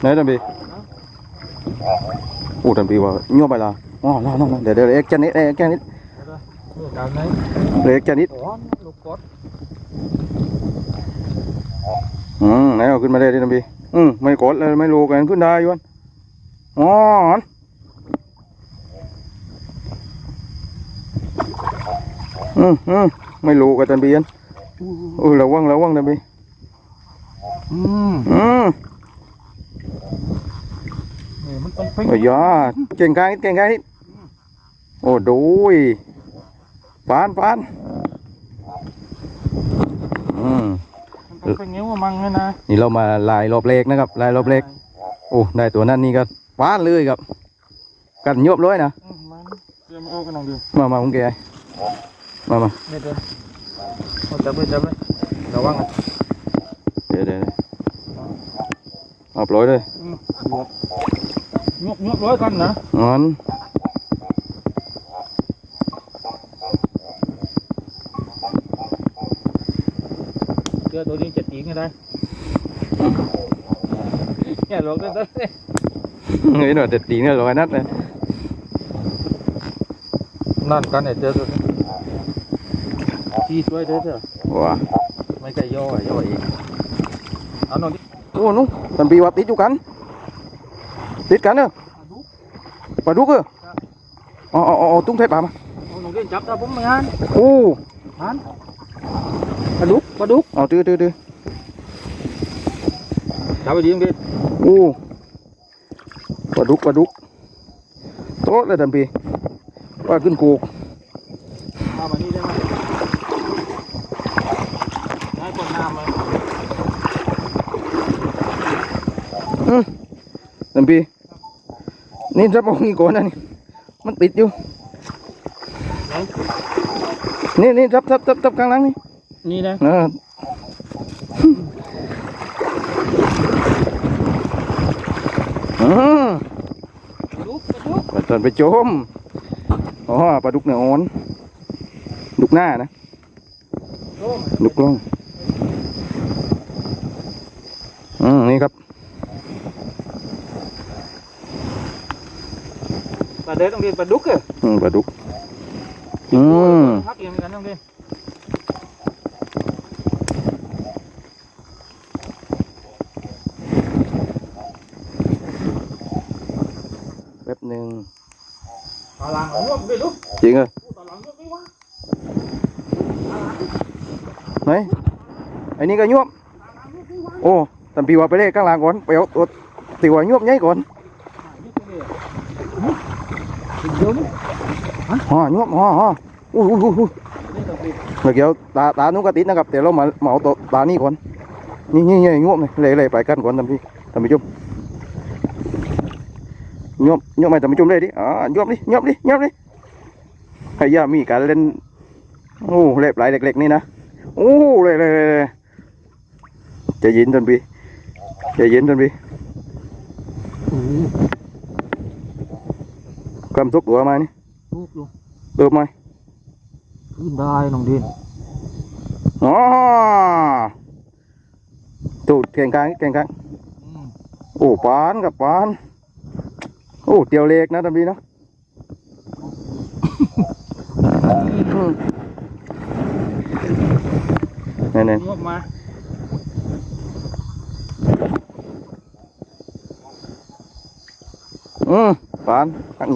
ไหนตันปีโอ้ตันปีว่าโยบไปละอ๋อนั่นนั่นเดี๋ยวเดี๋ยวเอ็กแกนิดเอ็กแกนิดการไหนเอ็กแกนิดก้อนลูกกดอืมไหนเอาขึ้นมาได้ดิตันปีอืมไม่กดเลยไม่รู้กันขึ้นได้อยวนอ๋ออืมอืมไม่รู้กันตันปีอันเออระวังระวังตันปีอืมอืมนี่ มันต้องเพ่งโอ้ยาเก่งกายเก่งกายโอ้ดูยปานปานอืมมันต้องเพ่งนิ้วมังไงนะนี่เรามาลายรอบเล็กนะครับ ลายรอบเล็กโอ้ได้ตัวนั้นนี่ก็ปานเลยครับ กันยบเลยนะอืมมันเตรียมเอากันลองดูมามาคุณแกมามานี่เด้อเอาจับเลยจับเลยระวังอะเดี๋ยวเดี๋ยวเดี๋ยวเอาปล่อยเลยอืม ยกยกร้อยกันนะงั้นเจอตัวนี้เจ็ดตีไงได้เนี่ยลงเด้อเด้อเฮ้ยหน่อยเด็ดตีเนี่ยลอยนัดเลยนั่นกันเนี่ยเจอตัวนี้ที่ช่วยเด้อเด้อว้าไม่ใช่ย่ออะย่ออีกเอาหน่อยดิโอ้นู้นตันปีว่าติดอยู่กัน ติดกันเนอะปลาดุกเอออ๋ออ๋ออ๋อตุ้งไทยปลามาเอาหน่อยดิจับตาผมไม่ฮันโอ้ฮันปลาดุกปลาดุกเอาตื้อตื้อตื้อจับไปดีมั้งดิโอ้ปลาดุกปลาดุกโต๊ะเลยตันปีว่าขึ้นกูกเอามานี่ได้ไหมให้คนน้ำมาตันปี นี่จะบอกงี้ก่อนนะนี่มันติดอยู่ นี่นี่ทับทับทับทับกลางหลังนี่ นี่นะเอออืมดุกดุกปลาตอนไปโจมอ๋อปลาดุกเนื้ออ่อน ดุกหน้านะโอ้มดุกล่องอืมนี่ครับ ปลาเด็ดต้องเรียนปลาดุกเหรออืมปลาดุกอืมพักเองกันต้องเรี ยนแป๊บหนึ่งตาลังเอาลูกไปลูกจริงเหรอตาลังลูกไม่ว่าไหนไอ้นี่ก็ยวบโอ้ตันปีว่าไปเลยข้างหัวตีว่ายอนเดี๋ยวฮ่อยวบฮ่อฮ่ออู้หูหูหูนี่ต้องเรียเมื่อกี้เอาตาตานู้นก็ติดนะครับเดี๋ยวเรามาเหมาตัวตานี่ก่อนนี่นี่นี่ยวบเลยเลยเลยไปกันก่อนท่านพี่ท่านผู้ชมยวบยวบไหมท่านผู้ชมเลยดิอ่ายวบดิยวบดิยวบดิให้ย่ามีการเล่นโอ้เล็บไหลเล็กๆนี่นะโอ้เลยเลยเลยจเย็นท่านพี่จเย็นท่านพี่ ความทุกข์ตัวมานี่ลูกลูกเติมไหมขึ้นได้น้องดินอ๋อตูดเก่งกลางเก่งกลางโอ้ปานกับปานโอ้เตียวเล็กนะท่านพี่นะอืมนี่นี่งบมาอืมปานตั้ง